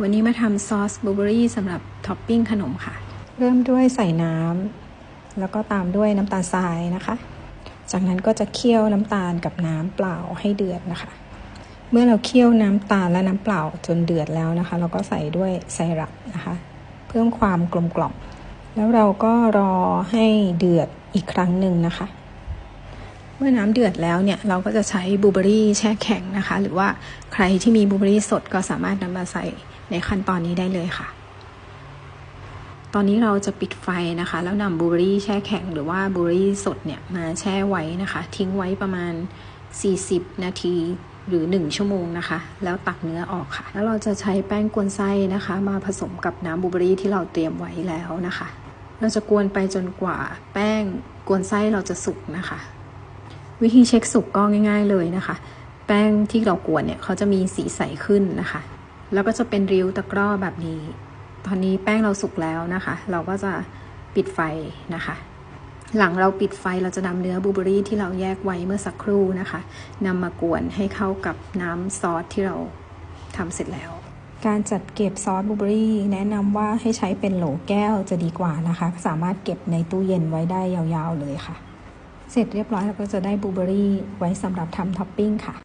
วันนี้มาทำซอสบลูเบอรี่สำหรับท็อปปิ้งขนมค่ะ เริ่มด้วยใส่น้ำแล้วก็ตามด้วยน้ำตาลทรายนะคะ จากนั้นก็จะเคี่ยวน้ำตาลกับน้ำเปล่าให้เดือดนะคะ เมื่อเราเคี่ยวน้ำตาลและน้ำเปล่าจนเดือดแล้วนะคะ เราก็ใส่ด้วยไซรัปนะคะ เพิ่มความกลมกล่อมแล้วเราก็รอให้เดือดอีกครั้งหนึ่งนะคะ เมื่อน้ำเดือดแล้วเนี่ยเราก็จะใช้บลูเบอรี่แช่แข็งนะคะ หรือว่าใครที่มีบลูเบอรี่สดก็สามารถนำมาใส่ในขั้นตอนนี้ได้เลยค่ะ ตอนนี้เราจะปิดไฟนะคะ แล้วนำบลูเบอรี่แช่แข็งหรือว่าบลูเบอรี่สดเนี่ยมาแช่ไว้นะคะ ทิ้งไว้ประมาณ 40 นาทีหรือ 1 ชั่วโมงนะคะ แล้วตักเนื้อออกค่ะ แล้วเราจะใช้แป้งกวนไส้นะคะ มาผสมกับน้ำบลูเบอรี่ที่เราเตรียมไว้แล้วนะคะ เราจะกวนไปจนกว่าแป้งกวนไส้เราจะสุกนะคะ วิธีเช็คสุกก็ง่าย ๆเลยนะคะ แป้งที่เรากวนเนี่ยเขาจะมีสีใสขึ้นนะคะ แล้วก็จะเป็นริ้วตะกร้อแบบนี้ ตอนนี้แป้งเราสุกแล้วนะคะ เราก็จะปิดไฟนะคะ หลังเราปิดไฟเราจะนำเนื้อบูเบอรี่ที่เราแยกไว้เมื่อสักครู่นะคะนำมากวนให้เข้ากับน้ำซอสที่เราทำเสร็จแล้วการจัดเก็บซอสบูเบอรี่ แนะนำว่าให้ใช้เป็นโหลแก้วจะดีกว่านะคะ สามารถเก็บในตู้เย็นไว้ได้ยาวๆเลยค่ะ เสร็จเรียบร้อยเราก็จะได้บลูเบอรี่ไว้สำหรับทำท็อปปิ้งค่ะ